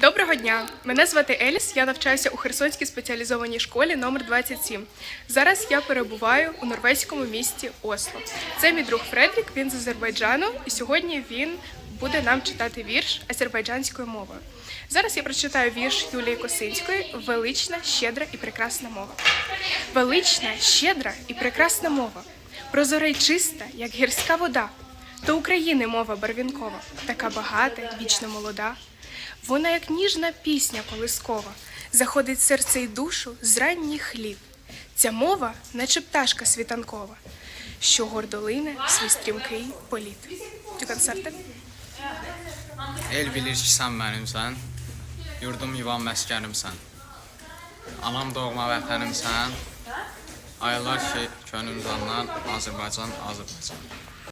Доброго дня! Мене звати Еліс. Я навчаюся у Херсонській спеціалізованій школі номер 27. Зараз я перебуваю у норвезькому місті Осло. Це мій друг Фредрік, він з Азербайджану, і сьогодні він буде нам читати вірш азербайджанською мовою. Зараз я прочитаю вірш Юлії Косинської Велична, щедра і прекрасна мова. Велична, щедра і прекрасна мова. Прозора й чиста, як гірська вода. То України мова барвінкова, така багата, вічно молода. Вона, як ніжна пісня колискова, заходить серце й душу з ранніх літ. Ця мова, наче пташка світанкова, що гордолине свій стрімкий політ. Kan starte. El bilir ki sən mənimsən, yurdum yuvam məskənimsən. Anam doğma vətənimsən, aylar ki könlüm candan Azərbaycan, Azərbaycan.